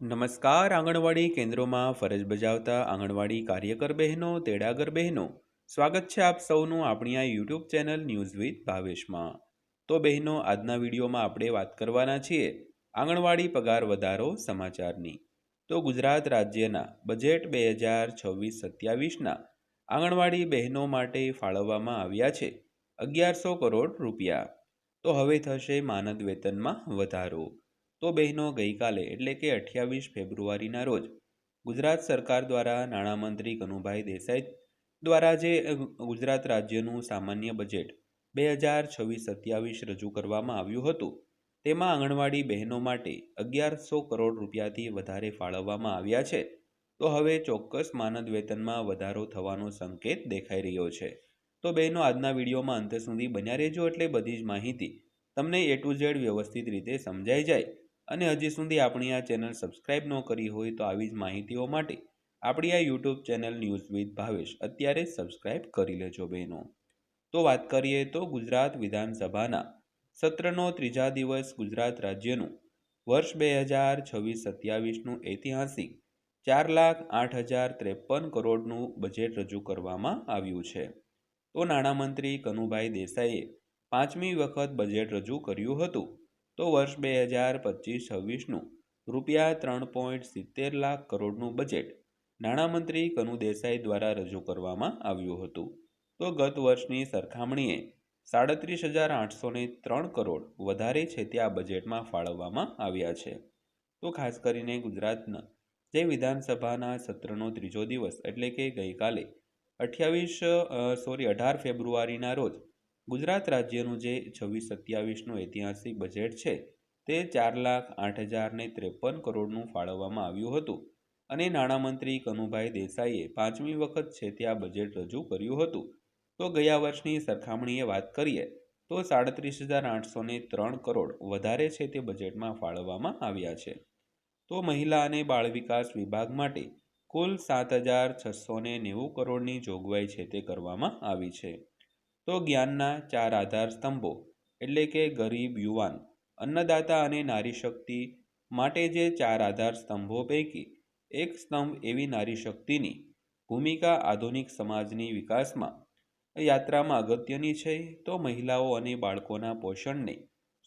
નમસ્કાર, આંગણવાડી કેન્દ્રોમાં ફરજ બજાવતા આંગણવાડી કાર્યકર બહેનો, તેડાગર બહેનો. સ્વાગત છે આપ સૌનું આપણી આ યુટ્યુબ ચેનલ ન્યૂઝ વિથ ભાવેશમાં. તો બહેનો, આજના વિડીયોમાં આપણે વાત કરવાના છીએ આંગણવાડી પગાર વધારો સમાચારની. તો ગુજરાત રાજ્યના બજેટ બે હજાર છવ્વીસ સત્યાવીસના આંગણવાડી બહેનો માટે ફાળવવામાં આવ્યા છે અગિયારસો કરોડ રૂપિયા. તો હવે થશે માનદ વેતનમાં વધારો. તો બહેનો ગઈકાલે, એટલે કે અઠ્યાવીસ ફેબ્રુઆરીના રોજ, ગુજરાત સરકાર દ્વારા નાણામંત્રી કનુભાઈ દેસાઈ દ્વારા જે ગુજરાત રાજ્યનું સામાન્ય બજેટ બે હજાર છવ્વીસ સત્યાવીસ રજૂ કરવામાં આવ્યું હતું, તેમાં આંગણવાડી બહેનો માટે અગિયારસો કરોડ રૂપિયાથી વધારે ફાળવવામાં આવ્યા છે. તો હવે ચોક્કસ માનદ વેતનમાં વધારો થવાનો સંકેત દેખાઈ રહ્યો છે. તો બહેનો, આજના વિડીયોમાં અંત સુધી બન્યા રહેજો, એટલે બધી જ માહિતી તમને એ ટુ ઝેડ વ્યવસ્થિત રીતે સમજાઈ જાય. અને હજી સુધી આપણી આ ચેનલ સબસ્ક્રાઇબ ન કરી હોય તો આવી જ માહિતીઓ માટે આપણી આ YouTube channel news with Bhavesh અત્યારે સબસ્ક્રાઇબ કરી લેજો બહેનો. તો વાત કરીએ તો ગુજરાત વિધાનસભાના સત્રનો ત્રીજા દિવસ ગુજરાત રાજ્યનું વર્ષ બે હજાર છવ્વીસ સત્યાવીસનું ઐતિહાસિક ચાર લાખ આઠ હજાર ત્રેપન કરોડનું બજેટ રજૂ કરવામાં આવ્યું છે. તો નાણામંત્રી કનુભાઈ દેસાઈએ પાંચમી વખત બજેટ રજૂ કર્યું હતું. તો વર્ષ બે હજાર પચીસ છવ્વીસનું રૂપિયા ત્રણ પોઈન્ટ સિત્તેર લાખ કરોડનું બજેટ નાણામંત્રી કનુ દેસાઈ દ્વારા રજૂ કરવામાં આવ્યું હતું. તો ગત વર્ષની સરખામણીએ સાડત્રીસ હજાર આઠસો ત્રણ કરોડ વધારે છે તે આ બજેટમાં ફાળવવામાં આવ્યા છે. તો ખાસ કરીને ગુજરાતના જે વિધાનસભાના સત્રનો ત્રીજો દિવસ એટલે કે ગઈકાલે અઠ્યાવીસ સોરી, અઢાર ફેબ્રુઆરીના રોજ ગુજરાત રાજ્યનું જે છવ્વીસ સત્યાવીસનું ઐતિહાસિક બજેટ છે, તે ચાર લાખ આઠ હજારને ત્રેપન કરોડનું ફાળવવામાં આવ્યું હતું. અને નાણામંત્રી કનુભાઈ દેસાઈએ પાંચમી વખત છે તે આ બજેટ રજૂ કર્યું હતું. તો ગયા વર્ષની સરખામણીએ વાત કરીએ, તો સાડત્રીસ હજાર આઠસો ને ત્રણ કરોડ વધારે છે તે બજેટમાં ફાળવવામાં આવ્યા છે. તો મહિલા અને બાળ વિકાસ વિભાગ માટે કુલ સાત હજાર છસો નેવું કરોડની જોગવાઈ છે તે કરવામાં આવી છે. તો જ્ઞાનના ચાર આધાર સ્તંભો, એટલે કે ગરીબ યુવાન, અન્નદાતા અને નારી શક્તિ માટે જે ચાર આધાર સ્તંભો પૈકી એક સ્તંભ એવી નારી શક્તિની ભૂમિકા આધુનિક સમાજની વિકાસમાં, યાત્રામાં અગત્યની છે, તો મહિલાઓ અને બાળકોના પોષણને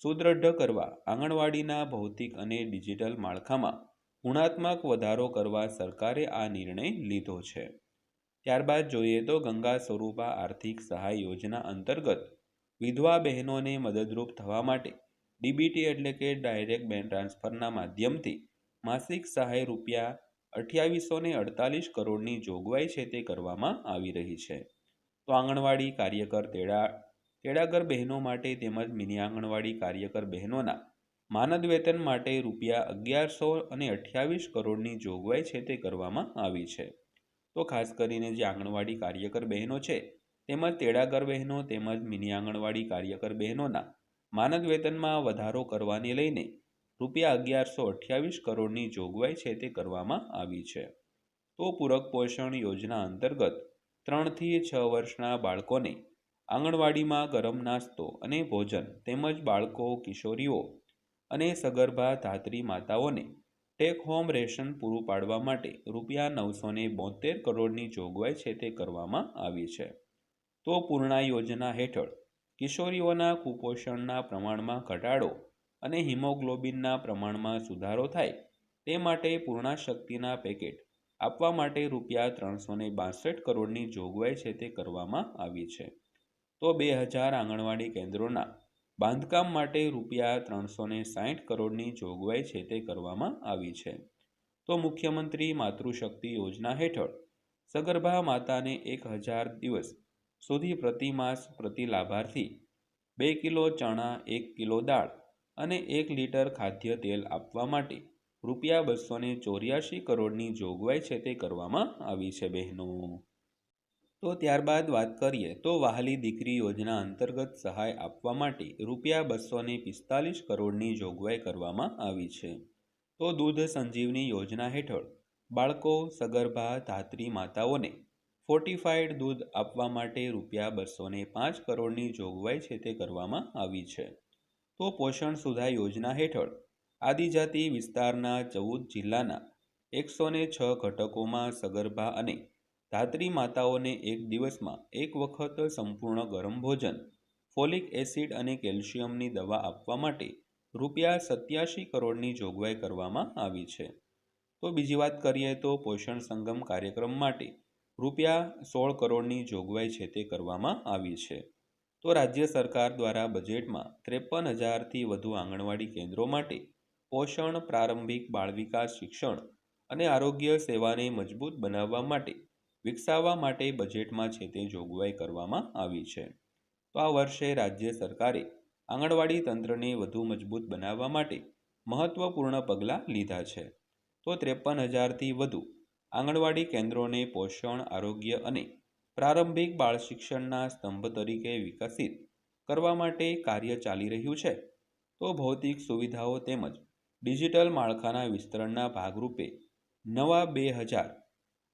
સુદૃઢ કરવા, આંગણવાડીના ભૌતિક અને ડિજિટલ માળખામાં ગુણાત્મક વધારો કરવા સરકારે આ નિર્ણય લીધો છે. ત્યારબાદ જોઈએ તો ગંગા સ્વરૂપા આર્થિક સહાય યોજના અંતર્ગત વિધવા બહેનોને મદદરૂપ થવા માટે ડીબીટી એટલે કે ડાયરેક્ટ બેંક ટ્રાન્સફરના માધ્યમથી માસિક સહાય રૂપિયા અઠ્યાવીસો ને અડતાલીસ કરોડની જોગવાઈ છે તે કરવામાં આવી રહી છે. તો આંગણવાડી કાર્યકર તેડા, તેડાગર બહેનો માટે તેમજ મિની આંગણવાડી કાર્યકર બહેનોના માનદ વેતન માટે રૂપિયા અગિયારસો અને અઠ્યાવીસ કરોડની જોગવાઈ છે તે કરવામાં આવી છે. તો ખાસ કરીને જે આંગણવાડી કાર્યકર બહેનો છે, તેમજ તેડાગર બહેનો તેમજ મિની આંગણવાડી કાર્યકર બહેનોના માનદ વેતનમાં વધારો કરવાને લઈને રૂપિયા અગિયારસો અઠ્યાવીસ કરોડની જોગવાઈ છે તે કરવામાં આવી છે. તો પૂરક પોષણ યોજના અંતર્ગત ત્રણથી છ વર્ષના બાળકોને આંગણવાડીમાં ગરમ નાસ્તો અને ભોજન તેમજ બાળકો, કિશોરીઓ અને સગર્ભા, ધાત્રી માતાઓને ટેક હોમ રેશન પૂરું પાડવા માટે રૂપિયા નવસોને બોતેર કરોડની જોગવાઈ છે તે કરવામાં આવી છે. તો પૂર્ણા યોજના હેઠળ કિશોરીઓના કુપોષણના પ્રમાણમાં ઘટાડો અને હિમોગ્લોબિનના પ્રમાણમાં સુધારો થાય તે માટે પૂર્ણા શક્તિના પેકેટ આપવા માટે રૂપિયા ત્રણસો ને બાસઠ કરોડની જોગવાઈ છે તે કરવામાં આવી છે. તો બે હજાર આંગણવાડી કેન્દ્રોના બાંધકામ માટે રૂપિયા ત્રણસો ને સાઠ કરોડની જોગવાઈ છે તે કરવામાં આવી છે. તો મુખ્યમંત્રી માતૃશક્તિ યોજના હેઠળ સગર્ભા માતાને એક હજાર દિવસ સુધી પ્રતિમાસ પ્રતિ લાભાર્થી બે કિલો ચણા, એક કિલો દાળ અને એક લીટર ખાદ્ય તેલ આપવા માટે રૂપિયા બસો ચોર્યાસી કરોડની જોગવાઈ છે તે કરવામાં આવી છે બહેનો. તો ત્યારબાદ વાત કરીએ તો વહાલી દીકરી યોજના અંતર્ગત સહાય આપવા માટે રૂપિયા બસોને પિસ્તાલીસ કરોડની જોગવાઈ કરવામાં આવી છે. તો દૂધ સંજીવની યોજના હેઠળ બાળકો, સગર્ભા, ધાત્રી માતાઓને ફોર્ટિફાઈડ દૂધ આપવા માટે રૂપિયા બસોને પાંચ કરોડની જોગવાઈ છે તે કરવામાં આવી છે. તો પોષણ સુધા યોજના હેઠળ આદિજાતિ વિસ્તારના ચૌદ જિલ્લાના એકસો છ ઘટકોમાં સગર્ભા અને ધાત્રી માતાઓને એક દિવસમાં એક વખત સંપૂર્ણ ગરમ ભોજન, ફોલિક એસિડ અને કેલ્શિયમની દવા આપવા માટે રૂપિયા સત્યાસી કરોડની જોગવાઈ કરવામાં આવી છે. તો બીજી વાત કરીએ તો પોષણ સંગમ કાર્યક્રમ માટે રૂપિયા સોળ કરોડની જોગવાઈ છે તે કરવામાં આવી છે. તો રાજ્ય સરકાર દ્વારા બજેટમાં ત્રેપન હજારથી વધુ આંગણવાડી કેન્દ્રો માટે પોષણ પ્રારંભિક બાળ વિકાસ શિક્ષણ અને આરોગ્ય સેવાને મજબૂત બનાવવા માટે વિકસાવવા માટે બજેટમાં છે તે જોગવાઈ કરવામાં આવી છે. તો આ વર્ષે રાજ્ય સરકારે આંગણવાડી તંત્રને વધુ મજબૂત બનાવવા માટે મહત્વપૂર્ણ પગલાં લીધા છે. તો ત્રેપન હજારથી વધુ આંગણવાડી કેન્દ્રોને પોષણ, આરોગ્ય અને પ્રારંભિક બાળ શિક્ષણના સ્તંભ તરીકે વિકસિત કરવા માટે કાર્ય ચાલી રહ્યું છે. તો ભૌતિક સુવિધાઓ તેમજ ડિજિટલ માળખાના વિસ્તરણના ભાગરૂપે નવા બે હજાર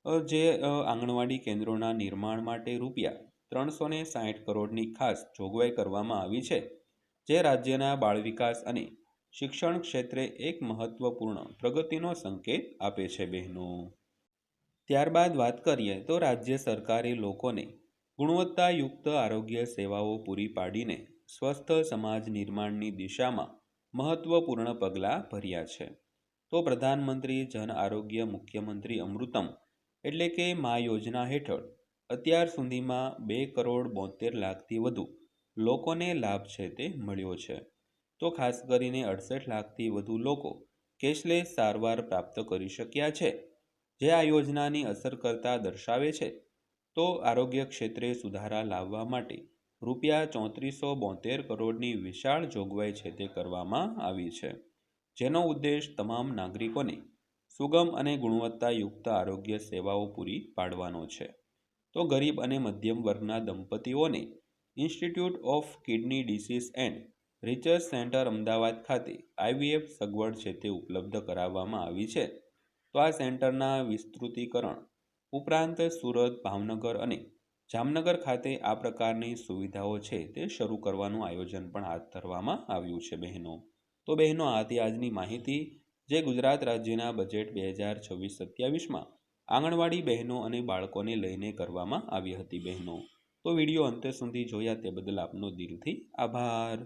જે આંગણવાડી કેન્દ્રોના નિર્માણ માટે રૂપિયા ત્રણસો ને સાઠ કરોડની ખાસ જોગવાઈ કરવામાં આવી છે, જે રાજ્યના બાળ વિકાસ અને શિક્ષણ ક્ષેત્રે એક મહત્વપૂર્ણ પ્રગતિનો સંકેત આપે છે, બહેનો. ત્યારબાદ વાત કરીએ તો રાજ્ય સરકારે લોકોને ગુણવત્તાયુક્ત આરોગ્ય સેવાઓ પૂરી પાડીને સ્વસ્થ સમાજ નિર્માણની દિશામાં મહત્વપૂર્ણ પગલાં ભર્યા છે. તો પ્રધાનમંત્રી જન આરોગ્ય મુખ્યમંત્રી અમૃતમ એટલે કે મા યોજના હેઠળ અત્યાર સુધીમાં બે કરોડ બોતેર લાખથી વધુ લોકોને લાભ છે તે મળ્યો છે. તો ખાસ કરીને અડસઠ લાખથી વધુ લોકો કેશલેસ સારવાર પ્રાપ્ત કરી શક્યા છે. જે આ યોજનાની અસરકર્તા દર્શાવે છે. તો આરોગ્ય ક્ષેત્રે સુધારા લાવવા માટે રૂપિયા ચોત્રીસો બોતેર કરોડની વિશાળ જોગવાઈ છે તે કરવામાં આવી છે. જેનો ઉદ્દેશ તમામ નાગરિકોને સુગમ અને ગુણવત્તાયુક્ત આરોગ્ય સેવાઓ પૂરી પાડવાનો છે. તો ગરીબ અને મધ્યમ વર્ગના દંપતીઓને institute of kidney disease and research centre Ahmedabad ખાતે આઈવીએફ સગવડ છે તે ઉપલબ્ધ કરાવવામાં આવી છે. તો આ સેન્ટરના વિસ્તૃતીકરણ ઉપરાંત સુરત, ભાવનગર અને જામનગર ખાતે આ પ્રકારની સુવિધાઓ છે તે શરૂ કરવાનું આયોજન પણ હાથ ધરવામાં આવ્યું છે બહેનો. તો બહેનો, આથી આજની માહિતી જે ગુજરાત રાજ્યના બજેટ બે હજાર છવ્વીસ સત્યાવીસમાં આંગણવાડી બહેનો અને બાળકોને લઈને કરવામાં આવી હતી બહેનો. તો વીડિયો અંતે સુધી જોયા તે બદલ આપનો દિલથી આભાર.